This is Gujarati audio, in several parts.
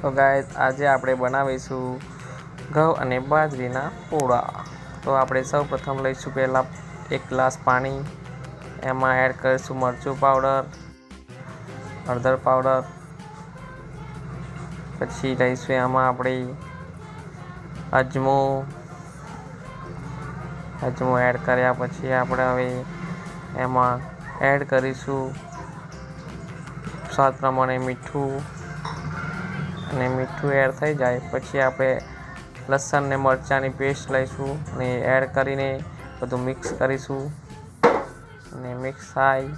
તો ગાય આજે આપણે બનાવીશું ઘઉં અને બાજરીના પોળા. તો આપણે સૌ પ્રથમ લઈશું પહેલાં એક ગ્લાસ પાણી, એમાં એડ કરીશું મરચું પાવડર હળદર પાવડર પછી લઈશું એમાં આપણે અજમો. અજમો એડ કર્યા પછી આપણે હવે એમાં એડ કરીશું સ્વાદ પ્રમાણે મીઠું. અને મીઠું એડ થઈ જાય. પછી આપણે લસણ ને મરચાંની પેસ્ટ લઈશું અને એડ કરીને બધું મિક્સ કરીશું. અને મિક્સ થાય.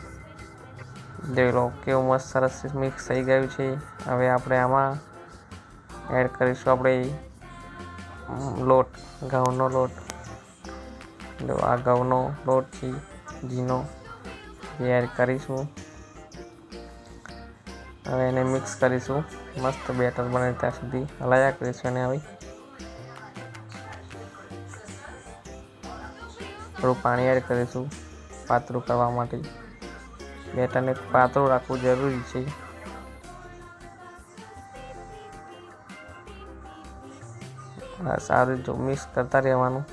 જોઈ લો કેવું મસ્ત સરસ મિક્સ થઈ ગયું છે. હવે આપણે આમાં એડ કરીશું આપણે લોટ, ઘઉંનો લોટ. આ ઘઉંનો લોટ છે ઘીનો એ એડ કરીશું. હવે એને મિક્સ કરીશું. મસ્ત બેટર બને ત્યાં સુધી. હલાયા કરીશું એને હવે. થોડું પાણી એડ કરીશું પાતળું કરવા માટે. બેટરને પાતળું રાખવું જરૂરી છે. સારું જો મિક્સ કરતા રહેવાનું.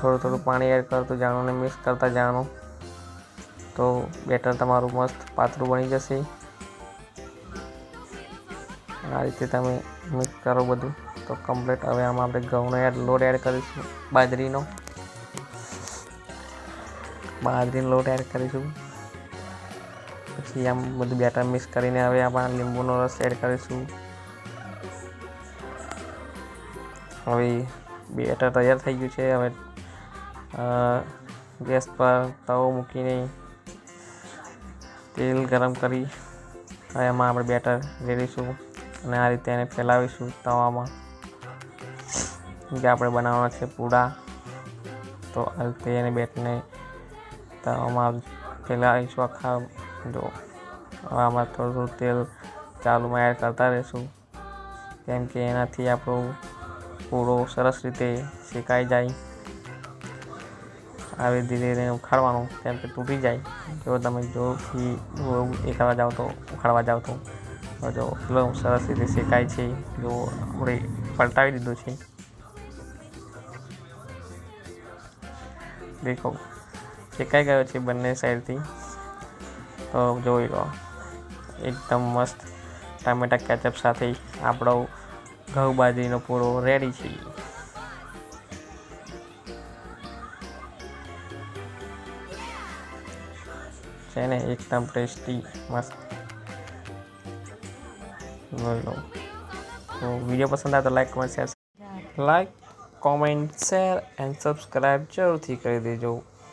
થોડું થોડું પાણી એડ કરતું જાણું ને મિક્સ કરતા જાણું. તો બેટર તમારું મસ્ત પાતળું બની જશે. આ રીતે તમે મિક્સ કરો બધું. તો કમ્પ્લીટ હવે આમાં આપણે ઘઉંનો એડ લોટ એડ કરીશું, બાજરીનો. બાજરીનો લોટ એડ કરીશું. પછી આમ બધું બેટર મિક્સ કરીને હવે આપણે લીંબુનો રસ એડ કરીશું. હવે બેટર તૈયાર થઈ ગયું છે. હવે ગેસ પર તવો મૂકીને તેલ ગરમ કરી એમાં આપણે બેટર રેડીશું અને આ રીતે એને ફેલાવીશું તવામાં. જે આપણે બનાવવાના છે પૂડા, તો આ રીતે એને બેટને તવામાં ફેલાવીશું આખા, જો આમાં થોડું થોડું તેલ ચાલુમાં એડ કરતા રહીશું. કેમ કે એનાથી આપણું પૂરો સરસ રીતે શેકાઈ જાય. આવી ધીરે ધીરે ઉખાડવાનું કેમ કે તૂટી જાય. જો તમે એ કરવા જાઓ તો ઉખાડવા જાઓ તો. જો એટલો સરસ રીતે શેકાય છે. જો આપણે પલટાવી દીધું છે. દેખો, શેકાઈ ગયો છે બંને સાઈડથી. તો જોઈ લો, એકદમ મસ્ત ટામેટા કેચઅપ સાથે આપણો ઘઉં બાજરીનો પૂરો રેડી છે. છે ને એકદમ ટેસ્ટી મસ્ત. જોઈ લો. તો વીડિયો પસંદ આવે તો like comment share like comment share and subscribe જરૂરથી કરી દેજો.